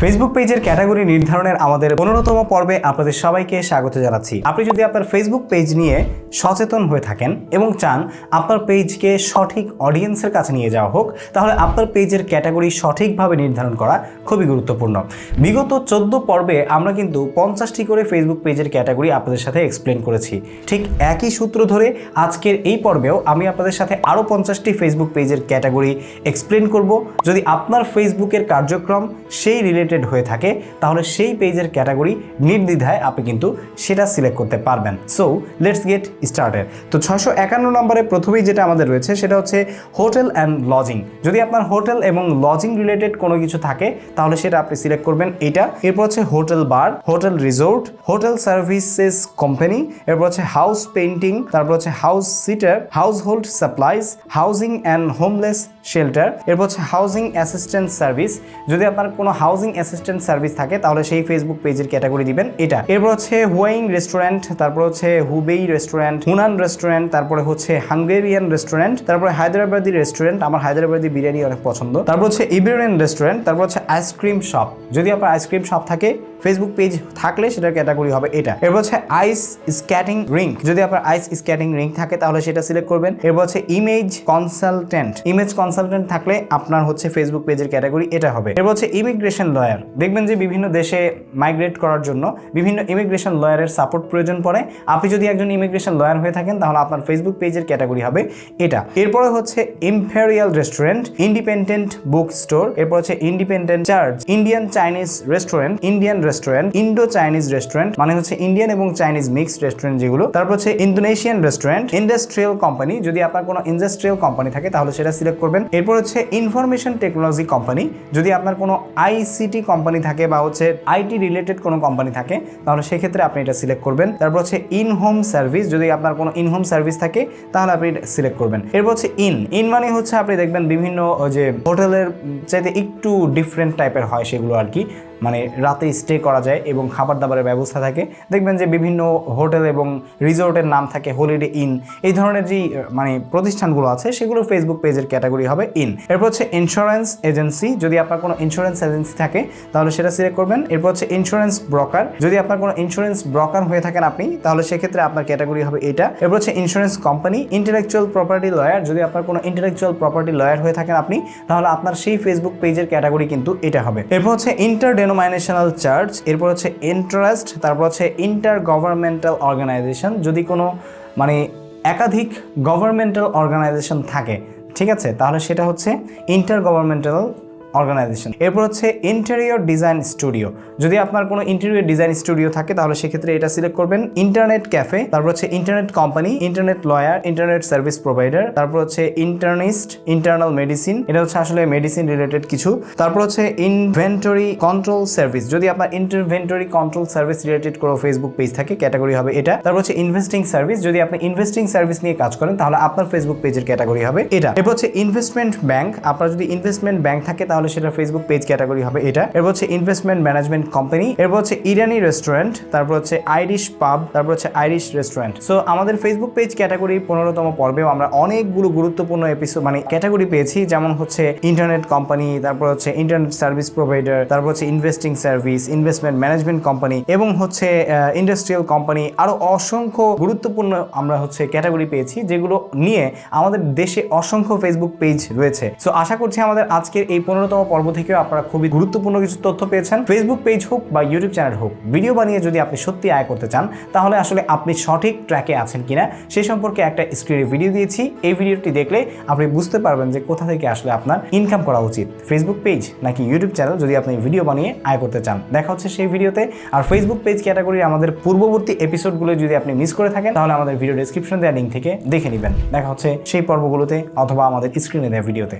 Facebook পেজের category নির্ধারণের আমাদের পনেরোতম পর্বে আপনাদের সবাইকে স্বাগত জানাচ্ছি। আপনি যদি আপনার ফেসবুক পেজ নিয়ে সচেতন হয়ে থাকেন এবং চান আপনার পেজকে সঠিক অডিয়েন্সের কাছে নিয়ে যাওয়া হোক, তাহলে আপনার পেজের ক্যাটাগরি সঠিকভাবে নির্ধারণ করা খুবই গুরুত্বপূর্ণ। বিগত চোদ্দ পর্বে আমরা কিন্তু পঞ্চাশটি করে ফেসবুক পেজের ক্যাটাগরি আপনাদের সাথে এক্সপ্লেন করেছি। ঠিক একই সূত্র ধরে আজকের এই পর্বেও আমি আপনাদের সাথে আরও পঞ্চাশটি ফেসবুক পেজের ক্যাটাগরি এক্সপ্লেন করব। যদি আপনার ফেসবুকের কার্যক্রম সেই রিলেটেড হয়ে থাকে, তাহলে সেই পেজের ক্যাটাগরি নির্দ্বিধায় আপনি কিন্তু সেটা সিলেক্ট করতে পারবেন। সো লেটস গেট স্টার্টেড তো ছয়শো একান্ন নম্বরে প্রথমেই যেটা আমাদের রয়েছে, সেটা হচ্ছে হোটেল অ্যান্ড লজিং যদি আপনার হোটেল এবং লজিং রিলেটেড কোনো কিছু থাকে, তাহলে সেটা আপনি সিলেক্ট করবেন এটা। এরপর হচ্ছে hotel bar, hotel resort, hotel services company, এরপর হচ্ছে হাউস পেইন্টিং, তারপর হচ্ছে house sitter household supplies housing and homeless shelter এরপর হচ্ছে হাউজিং অ্যাসিস্ট্যান্ট সার্ভিস যদি আপনার কোনো হাউজিং অ্যাসিস্ট্যান্ট সার্ভিস থাকে, তাহলে সেই ফেসবুক পেজের ক্যাটাগরি দিবেন, এটা। এরপর হচ্ছে হুয়াইং রেস্টুরেন্ট তারপর হচ্ছে হুবেই রেস্টুরেন্ট হুনান রেস্টুরেন্ট তারপরে হচ্ছে হাঙ্গেরিয়ান রেস্টুরেন্ট তারপরে হায়দ্রাবাদি রেস্টুরেন্ট আমার হায়দ্রাবাদি বিরিয়ানি অনেক পছন্দ। তারপর হচ্ছে ইবেরিয়ান রেস্টুরেন্ট তারপর হচ্ছে আইসক্রিম শপ যদি আপনার আইসক্রিম শপ থাকে ফেসবুক পেজ থাকলে সেটার ক্যাটাগরি হবে এটা। এরপর হচ্ছে আইস স্ক্যাটিং রিং যদি আপনার আইস স্ক্যাটিং রিং থাকে, তাহলে সেটা সিলেক্ট করবেন। এরপর হচ্ছে ইমেজ কনসালটেন্ট ইমেজ কনসালটেন্ট থাকলে আপনার হচ্ছে ফেসবুক পেজের ক্যাটাগরি এটা হবে। এরপর হচ্ছে ইমিগ্রেশন লয়ার দেখবেন যে বিভিন্ন দেশে মাইগ্রেট করার জন্য বিভিন্ন ইমিগ্রেশন লয়ারের সাপোর্ট প্রয়োজন পড়ে। আপনি যদি একজন ইমিগ্রেশন লয়ার হয়ে থাকেন, তাহলে আপনার ফেসবুক পেজের ক্যাটাগরি হবে এটা। এরপরে হচ্ছে imperial restaurant independent book store এরপর হচ্ছে independent church Indian Chinese restaurant Indian restaurant Indo Chinese restaurant মানে হচ্ছে ইন্ডিয়ান এবং চাইনিজ মিক্সড রেস্টুরেন্ট যেগুলো। তারপর হচ্ছে ইন্দোনেশিয়ান রেস্টুরেন্ট ইন্ডাস্ট্রিয়াল কোম্পানি যদি আপনার কোনো ইন্ডাস্ট্রিয়াল কোম্পানি থাকে, তাহলে সেটা সিলেক্ট করবেন। এরপর হচ্ছে ইনফরমেশন টেকনোলজি কোম্পানি যদি আপনার কোনো আইসিটি কোম্পানি থাকে বা হচ্ছে আইটি রিলেটেড কোনো কোম্পানি থাকে, তাহলে সেক্ষেত্রে আপনি এটা সিলেক্ট করবেন। তারপর হচ্ছে ইন হোম সার্ভিস যদি আপনার কোনো ইন হোম সার্ভিস থাকে, তাহলে আপনি এটা সিলেক্ট করবেন। এরপর হচ্ছে ইন ইন মানে হচ্ছে আপনি দেখবেন বিভিন্ন যে হোটেলের চাইতে একটু ডিফারেন্ট টাইপের হয় সেগুলো আর কি। মানে রাতে স্টে করা যায় এবং খাবার দাবারের ব্যবস্থা থাকে। দেখবেন যে বিভিন্ন হোটেল এবং রিসোর্টের নাম থাকে হলিডে ইন এই ধরনের যে মানে প্রতিষ্ঠানগুলো আছে, সেগুলো ফেসবুক পেজের ক্যাটাগরি হবে ইন এরপর হচ্ছে ইন্স্যুরেন্স এজেন্সি যদি আপনার কোনো ইন্স্যুরেন্স এজেন্সি থাকে, তাহলে সেটা সিলেক্ট করবেন। এরপর হচ্ছে ইন্স্যুরেন্স ব্রোকার যদি আপনার কোনো ইন্স্যুরেন্স ব্রোকার হয়ে থাকেন আপনি, তাহলে সেক্ষেত্রে আপনার ক্যাটাগরি হবে এটা। এরপর হচ্ছে insurance company intellectual property lawyer যদি আপনার কোনো ইন্টেলেকচুয়াল প্রপার্টি লয়ার হয়ে থাকেন আপনি, তাহলে আপনার সেই ফেসবুক পেজের ক্যাটাগরি কিন্তু এটা হবে। এরপর হচ্ছে ইন্টার ডেনোমাইনেশনাল চার্চ এরপর হচ্ছে ইন্টারেস্ট তারপর হচ্ছে ইন্টার গভর্নমেন্টাল অর্গানাইজেশন যদি কোনো মানে একাধিক গভর্নমেন্টাল অর্গানাইজেশন থাকে, ঠিক আছে? তাহলে সেটা হচ্ছে ইন্টার গভর্নমেন্টাল অর্গানাইজেশন এরপর হচ্ছে ইন্টেরিয়র ডিজাইন স্টুডিও যদি আপনার কোনো ইন্টেরিয়র ডিজাইন স্টুডিও থাকে, তাহলে সেক্ষেত্রে এটা সিলেক্ট করবেন ইন্টারনেট ক্যাফে তারপর হচ্ছে internet company internet lawyer internet service provider তারপর হচ্ছে ইন্টারনিস্ট ইন্টারনাল মেডিসিন এটা হচ্ছে আসলে মেডিসিন রিলেটেড কিছু। তারপর হচ্ছে ইনভেন্টরি কন্ট্রোল সার্ভিস যদি আপনার ইনভেন্টরি কন্ট্রোল সার্ভিস রিলেটেড কোনো ফেসবুক পেজ থাকে ক্যাটাগরি হবে এটা। তারপর হচ্ছে ইনভেস্টিং সার্ভিস যদি আপনি ইনভেস্টিং সার্ভিস নিয়ে কাজ করেন, তাহলে আপনার ফেসবুক পেজের ক্যাটাগরি হবে এটা। এরপর হচ্ছে ইনভেস্টমেন্ট ব্যাংক আপনার যদি ইনভেস্টমেন্ট ব্যাংক থাকে, তাহলে সেটা ফেসবুক পেজ ক্যাটাগরি হবে এটা। এরপর হচ্ছে ইনভেস্টমেন্ট ম্যানেজমেন্ট কোম্পানি এরপর হচ্ছে ইরানি রেস্টুরেন্ট তারপর হচ্ছে আইরিশ পাব তারপর হচ্ছে আইরিশ রেস্টুরেন্ট সো আমাদের ফেসবুক পেজ ক্যাটাগরি পনেরোতম পর্বেও আমরা অনেকগুলো গুরুত্বপূর্ণ এপিসোড মানে ক্যাটাগরি পেয়েছি। যেমন হচ্ছে ইন্টারনেট কোম্পানি তারপর হচ্ছে ইন্টারনেট সার্ভিস প্রোভাইডার তারপর হচ্ছে investing service investment management company এবং হচ্ছে ইন্ডাস্ট্রিয়াল কোম্পানি আরও অসংখ্য গুরুত্বপূর্ণ আমরা হচ্ছে ক্যাটাগরি পেয়েছি, যেগুলো নিয়ে আমাদের দেশে অসংখ্য ফেসবুক পেজ রয়েছে। সো আশা করছি আমাদের আজকের এই পনেরোতম পর্ব থেকেও আপনারা খুবই গুরুত্বপূর্ণ কিছু তথ্য পেয়েছেন। ফেসবুক পেজ হোক বা ইউটিউব চ্যানেল হোক ভিডিও বানিয়ে যদি আপনি সত্যি আয় করতে চান, তাহলে আসলে আপনি সঠিক ট্র্যাকে আছেন কিনা সেই সম্পর্কে একটা স্ক্রিনে ভিডিও দিয়েছি। এই ভিডিওটি দেখলে আপনি বুঝতে পারবেন যে কোথা থেকে আসলে আপনার ইনকাম করা উচিত। ফেসবুক পেজ নাকি ইউটিউব চ্যানেল যদি আপনি ভিডিও বানিয়ে আয় করতে চান। দেখা হচ্ছে সেই ভিডিওতে আর ফেসবুক পেজ ক্যাটাগরির আমাদের পূর্ববর্তী এপিসোডগুলো যদি আপনি মিস করে থাকেন, তাহলে আমাদের ভিডিও ডেসক্রিপশন দেওয়া লিঙ্ক থেকে দেখে নেবেন। দেখা হচ্ছে সেই পর্বগুলোতে অথবা আমাদের স্ক্রিনে দেওয়া ভিডিওতে